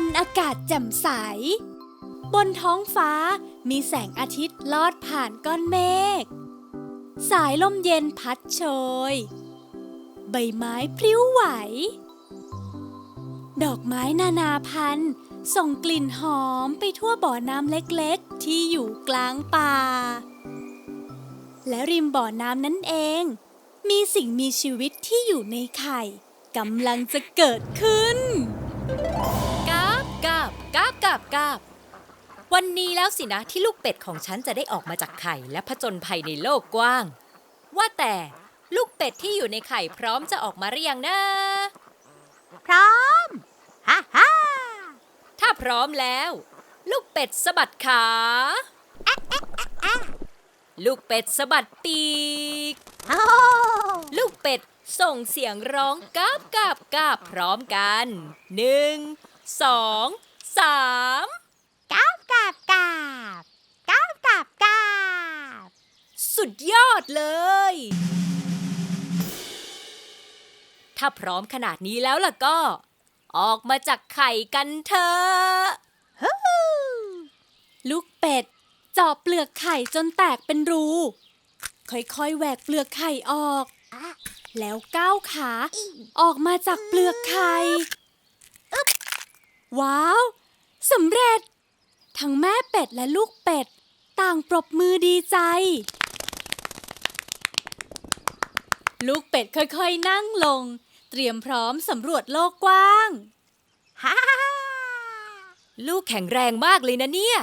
วันอากาศแจ่มใส บนท้องฟ้ามีแสงอาทิตย์ลอดผ่านก้อนเมฆ สายลมเย็นพัดโชย ใบไม้พลิ้วไหว ดอกไม้นานาพันธุ์ส่งกลิ่นหอมไปทั่วบ่อน้ำเล็กๆ ที่อยู่กลางป่า และริมบ่อน้ำนั่นเอง มีสิ่งมีชีวิตที่อยู่ในไข่กำลังจะเกิดขึ้น กาบกาบกาบกาบกาบวันนี้แล้วสินะที่ลูกเป็ดของฉันจะได้ออกมาจากไข่และผจญภัยในโลกกว้าง ว่าแต่ลูกเป็ดที่อยู่ในไข่พร้อมจะออกมาหรือยังนะ พร้อมฮ่าฮ่าถ้าพร้อมแล้ว ลูกเป็ดสะบัดขา ลูกเป็ดสะบัดปีกโอ้ลูกเป็ดส่งเสียงร้องกาบกาบกาบพร้อมกันหนึ่ง สองสามกาบกาบกาบกาบกาบกาบสุดยอดเลย ถ้าพร้อมขนาดนี้แล้วล่ะก็ ออกมาจากไข่กันเถอะฮู้ลูกเป็ดเจาะเปลือกไข่จนแตกเป็นรู ค่อยๆแหวกเปลือกไข่ออกอะแล้วก้าวขาออกมาจากเปลือกไข่อึ๊บ ว้าวสำเร็จ ทั้งแม่เป็ดและลูกเป็ด ต่างปรบมือดีใจ ลูกเป็ดค่อยๆนั่งลง เตรียมพร้อมสำรวจโลกกว้างฮ่าลูกแข็งแรงมากเลยนะเนี่ย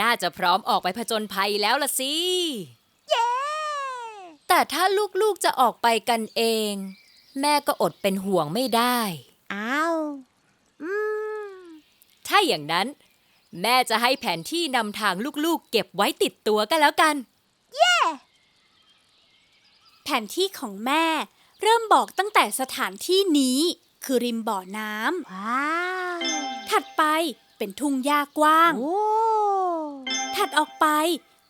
น่าจะพร้อมออกไปผจญภัยแล้วล่ะสิเย้แต่ถ้าลูกๆจะออกไปกันเอง แม่ก็อดเป็นห่วงไม่ได้ อ้าวอืม ถ้าอย่างนั้น แม่จะให้แผนที่นำทางลูกๆ เก็บไว้ติดตัวกันแล้วกันแผนที่ของแม่ เริ่มบอกตั้งแต่สถานที่นี้ คือริมบ่อน้ว้าวำถัดไปเป็นทุ่งหญ้ากว้างโอ้ถัดออกไป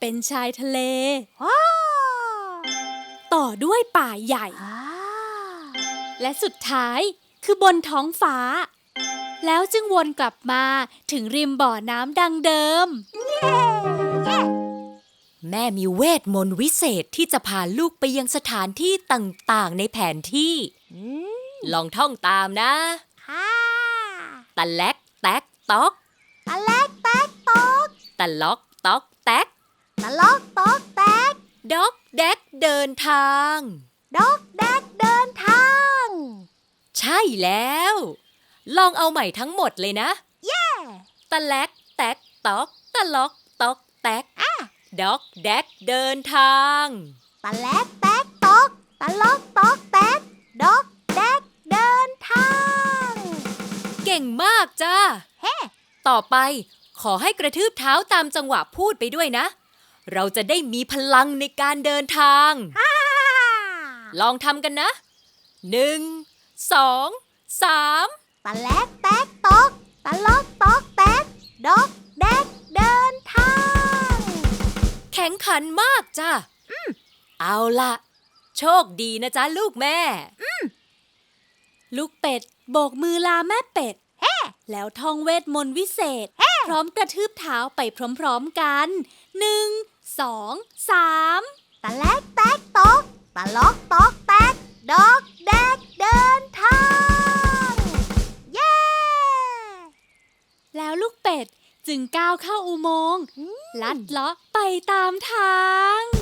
เป็นชายทะเลว้าวต่อด้วยป่าใหญ่อ่าและสุดท้ายคือบนท้องฟ้า แล้วจึงวนกลับมาถึงริมบ่อน้ำดังเดิม แม่มีเวทมนต์วิเศษที่จะพาลูกไปยังสถานที่ต่างๆ ในแผนที่อืมลองท่องตามนะ ค่ะตะแลกแตกตอกตะเล็กแตกตอกตะล็อกตอกแตกตะลอกตอกแตกด็อกแดกเดินทางดอกแดกเดินทาง ใช่แล้ว ลองเอาใหม่ทั้งหมดเลยนะ เย้ตะแลกแตกตอก ตะล็อกตอกแตกอะ ด็อกแดกเดินทาง ตะแลกแตกตอก ตะลอกตอกแตกดอกแดกเดินทาง เก่งมากจ้า เฮ้ ต่อไปขอให้กระทืบเท้าตามจังหวะพูดไปด้วยนะ เราจะได้มีพลังในการเดินทาง ฮ่าลองทำกันนะหนึ่งสองสาม ตะแลกแตกตอกตะลอกตอกแตกดอกแดกเดินทาง แข็งขันมากจ้าเอาล่ะโชคดีนะจ๊ะลูกแม่ลูกเป็ดโบกมือลาแม่เป็ดแล้วท่องเวทมนต์วิเศษ พร้อมกระทืบเท้าไปพร้อมๆกันหนึ่งสองสามตะแลกแตกตอกตะลอก แล้วลูกเป็ดจึงก้าวเข้าอุโมงค์ลัดเลาะไปตามทาง